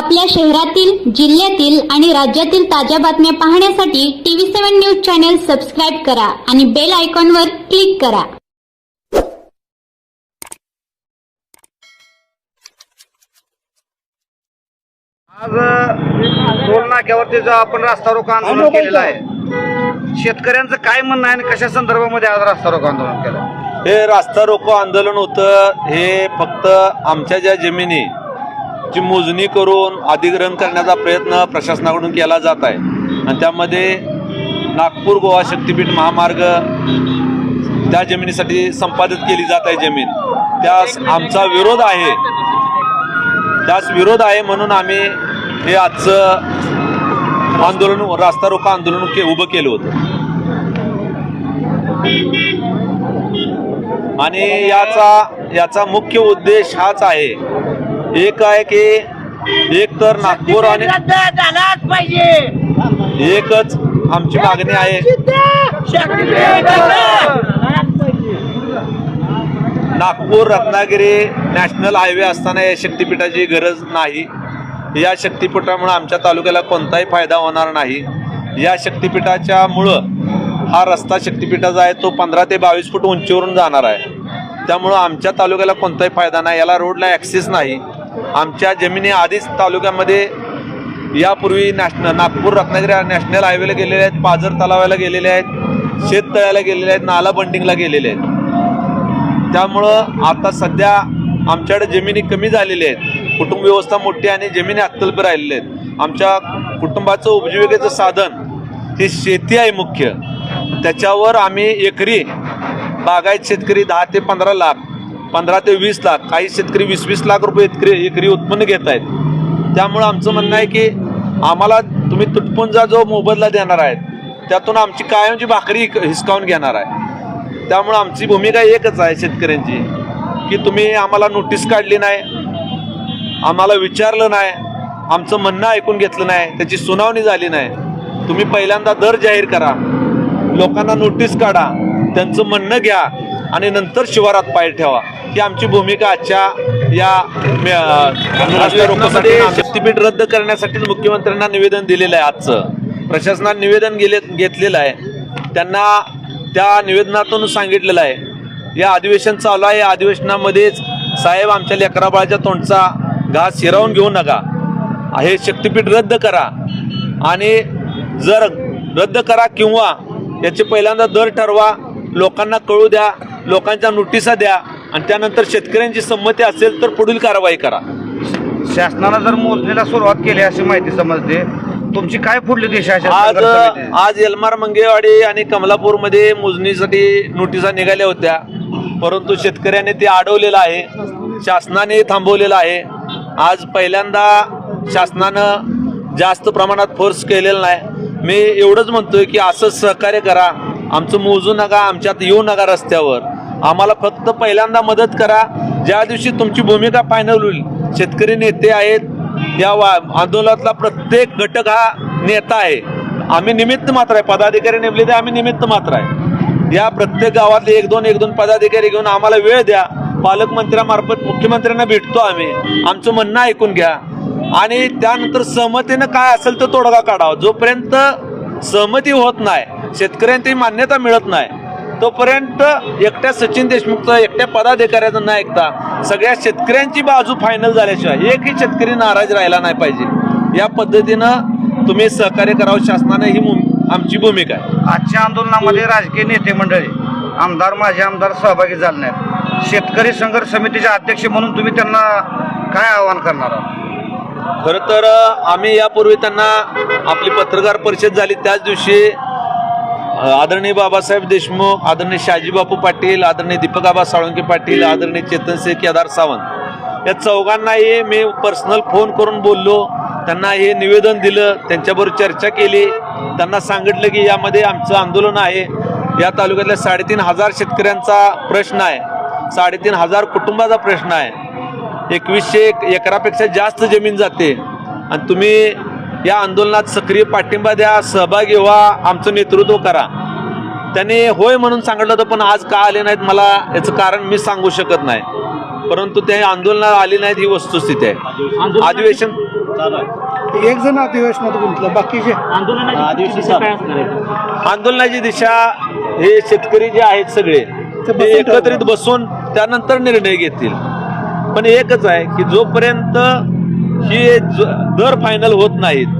आपल्या शहरातील जिल्ह्यातील आणि राज्यातील ताज्या बातम्या पाहण्यासाठी TV seven news channel subscribe करा आणि बेल आयकॉनवर क्लिक करा. आज टोल नाक्यावरती जो आपण रास्ता रोको आंदोलन केलेलं आहे शेतकऱ्यांचं काय म्हणणं आहे आणि कशा संदर्भामध्ये आज रास्ता रोको आंदोलन केलं? हे रास्ता रोको आंदोलन होतं हे फक्त आमच्या ज्या जमिनी ची मोजणी करून अधिग्रहण करण्याचा प्रयत्न प्रशासनाकडून केला जात आहे. आणि त्यामध्ये नागपूर गोवा शक्तीपीठ महामार्ग त्या जमिनीसाठी संपादित केली जात आहे जमीन. त्यास आमचा विरोध आहे. त्यास विरोध आहे म्हणून आम्ही हे आजचं आंदोलन रास्ता रोको आंदोलन के उभं केलं होतं. आणि याचा याचा मुख्य उद्देश हाच आहे एक आहे की एक तर नागपूर आणि झालाच पाहिजे. एकच आमची मागणी आहे. नागपूर रत्नागिरी नॅशनल हायवे असताना या शक्तिपीठाची गरज नाही. या शक्तिपीठामुळे आमच्या तालुक्याला कोणताही फायदा होणार नाही. या शक्तिपीठाच्या मुळं हा रस्ता शक्तिपीठाचा आहे तो पंधरा ते बावीस फूट उंचीवरून जाणार आहे. त्यामुळं आमच्या तालुक्याला कोणताही फायदा नाही. याला रोडला ॲक्सेस नाही. आमच्या जमिनी आधीच तालुक्यामध्ये यापूर्वी नॅशनल नागपूर रत्नागिरी नॅशनल हायवेला गेलेले आहेत पाझर तलावाला गेलेले आहेत शेततळ्याला गेलेले आहेत नाला बंडिंगला गेलेले आहेत. त्यामुळं आता सध्या आमच्याकडे जमिनी कमी झालेल्या आहेत. कुटुंब व्यवस्था मोठी आणि जमिनी अत्यल्प राहिलेल्या आहेत. आमच्या कुटुंबाचं उपजीविकेचं साधन ही शेती आहे मुख्य. त्याच्यावर आम्ही एकरी बागायत शेतकरी दहा ते पंधरा लाख पंधरा ते वीस लाख काही शेतकरी वीस वीस लाख रुपये एकरी एकरी उत्पन्न घेत आहेत. त्यामुळं आमचं म्हणणं आहे की आम्हाला तुम्ही तुटपुंजा जो मोबदला देणार आहेत त्यातून आमची कायमची भाकरी हिसकावून घेणार आहे. त्यामुळं आमची भूमिका एकच आहे शेतकऱ्यांची की तुम्ही आम्हाला नोटीस काढली नाही आम्हाला विचारलं नाही आमचं म्हणणं ऐकून घेतलं नाही त्याची सुनावणी झाली नाही. तुम्ही पहिल्यांदा दर जाहीर करा लोकांना नोटीस काढा त्यांचं म्हणणं घ्या आणि नंतर शिवारात पाय ठेवा. ही आमची भूमिका आजच्या या शक्तीपीठ रद्द करण्यासाठीच मुख्यमंत्र्यांना निवेदन दिलेलं आहे आजचं. प्रशासनाने निवेदन गेले घेतलेलं आहे. त्यांना त्या निवेदनातून सांगितलेलं आहे. या अधिवेशन चालू आहे. या अधिवेशनामध्येच साहेब आमच्या लेकराबाळाच्या तोंडचा घास हिरावून घेऊ नका. हे शक्तीपीठ रद्द करा. आणि जर रद्द करा किंवा याचे पहिल्यांदा दर ठरवा लोकांना कळू द्या लोकांच्या नोटिसा द्या आणि त्यानंतर शेतकऱ्यांची संमती असेल तर पुढील कारवाई करा. शासनानं जर मोजणीला सुरुवात केली अशी माहिती समजते तुमची काय पुढली दिशा आहे आज? आज एलमार मंगेवाडी आणि कमलापूरमध्ये मोजणीसाठी नोटिसा निघाल्या होत्या. परंतु शेतकऱ्याने ते अडवलेलं आहे. शासनाने थांबवलेलं आहे. आज पहिल्यांदा शासनानं जास्त प्रमाणात फोर्स केलेला नाही. मी एवढंच म्हणतोय की असं सहकार्य करा. आमचं मोजू नका आमच्यात येऊ नका रस्त्यावर. आम्हाला फक्त पहिल्यांदा मदत करा. ज्या दिवशी तुमची भूमिका फायनल होईल शेतकरी नेते आहेत या वा आंदोलनातला प्रत्येक घटक हा नेता आहे. आम्ही निमित्त मात्र आहे. पदाधिकारी नेमले ते आम्ही निमित्त मात्र आहे. या प्रत्येक गावातले एक दोन एक दोन पदाधिकारी घेऊन आम्हाला वेळ द्या. पालकमंत्र्यामार्फत मुख्यमंत्र्यांना भेटतो आम्ही. आमचं म्हणणं ऐकून घ्या. आणि त्यानंतर सहमतीनं काय असेल तर तोडगा काढावा. जोपर्यंत सहमती होत नाही शेतकऱ्यांची मान्यता मिळत नाही तोपर्यंत एकट्या सचिन देशमुखचं एकट्या पदाधिकाऱ्याचं न ऐकता सगळ्या शेतकऱ्यांची बाजू फायनल झाल्याशिवाय एकही शेतकरी नाराज राहिला नाही पाहिजे. या पद्धतीनं तुम्ही सहकार्य करावं शासनाने ही आमची भूमिका आहे. आजच्या आंदोलनामध्ये राजकीय नेते मंडळी आमदार माजी आमदार सहभागी झाले नाहीत. शेतकरी संघर्ष समितीचे अध्यक्ष म्हणून तुम्ही त्यांना काय आवाहन करणार आहात? खरं तर आम्ही यापूर्वी त्यांना आपली पत्रकार परिषद झाली त्याच दिवशी आदरणीय बाबासाहेब देशमुख आदरणीय शाजीबापू पाटील आदरणीय दीपक आबा साळुंके पाटील आदरणीय चेतन सिंह केदार सावंत. या चौघांनाही मी पर्सनल फोन करून बोललो. त्यांना हे निवेदन दिलं. त्यांच्याबरोबर चर्चा केली. त्यांना सांगितलं की यामध्ये आमचं आंदोलन आहे. या तालुक्यातल्या साडेतीन हजार शेतकऱ्यांचा प्रश्न आहे. साडेतीन हजार कुटुंबाचा प्रश्न आहे. एकवीसशे एक एकरापेक्षा जास्त जमीन जाते. आणि तुम्ही या आंदोलनात सक्रिय पाठिंबा द्या सहभागी व्हा आमचं नेतृत्व करा. त्यांनी होय म्हणून सांगितलं होतं पण आज का आले नाहीत मला याचं कारण मी सांगू शकत नाही. परंतु ते आंदोलनात आले नाहीत ही वस्तुस्थिती आहे. अधिवेशन एक जण अधिवेशनात गुंतलं बाकीचे आंदोलनाची दिशा हे शेतकरी जे आहेत सगळे ते एकत्रित बसून त्यानंतर निर्णय घेतील. पण एकच आहे की जोपर्यंत ही दर फायनल होत नाहीत.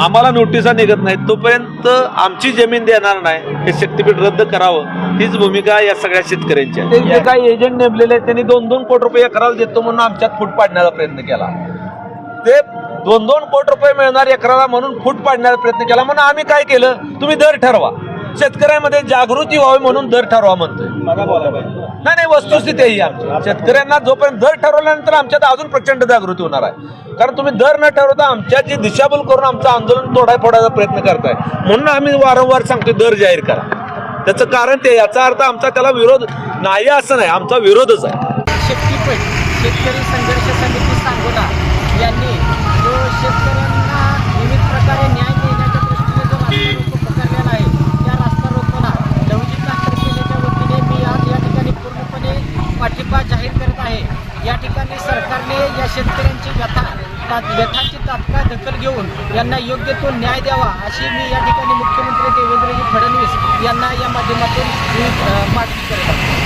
आम्हाला नोटिसा निघत नाहीत. तोपर्यंत आमची जमीन देणार नाही. हे शक्तीपीठ रद्द करावं. तीच भूमिका या सगळ्या शेतकऱ्यांची जे काही एजंट नेमलेले आहेत त्यांनी दोन दोन कोटी रुपये एकराला देतो म्हणून आमच्यात फूट पाडण्याचा प्रयत्न केला. ते दोन दोन कोटी रुपये मिळणार एकराला म्हणून फूट पाडण्याचा प्रयत्न केला. म्हणून आम्ही काय केलं? तुम्ही दर ठरवा. शेतकऱ्यांमध्ये जागृती व्हावी म्हणून दर ठरवा म्हणतोय. नाही नाही वस्तुस्थिती आहे ही आमची. शेतकऱ्यांना जोपर्यंत दर ठरवल्यानंतर आमच्यात अजून प्रचंड जागृती होणार आहे. कारण तुम्ही दर न ठरवता आमच्याची दिशाभूल करून आमचं आंदोलन तोडाय फोडायचा प्रयत्न करताय. म्हणून आम्ही वारंवार सांगतो दर जाहीर करा. त्याचं कारण ते याचा अर्थ आमचा त्याला विरोध नाही असं नाही आमचा विरोधच आहे. शक्तीपीठ शेतकरी संघर्ष समिती सांगोला यांनी जो शेतकऱ्यांना विविध प्रकारे न्याय देण्याच्या दृष्टीने जो रास्ता रोको पकडलेला आहे त्या रास्ता रोकोला लवजी कांतर सेनेच्या वतीने मी आज या ठिकाणी पूर्णपणे पाठिंबा जाहीर करत आहे या ठिकाणी सरकारने या शेतकऱ्यांची व्यथा व्यथाची तात्काळ दखल घेऊन यांना योग्य तो न्याय द्यावा अशी मी या ठिकाणी मुख्यमंत्री देवेंद्रजी फडणवीस यांना या माध्यमातून मागणी करत आहे.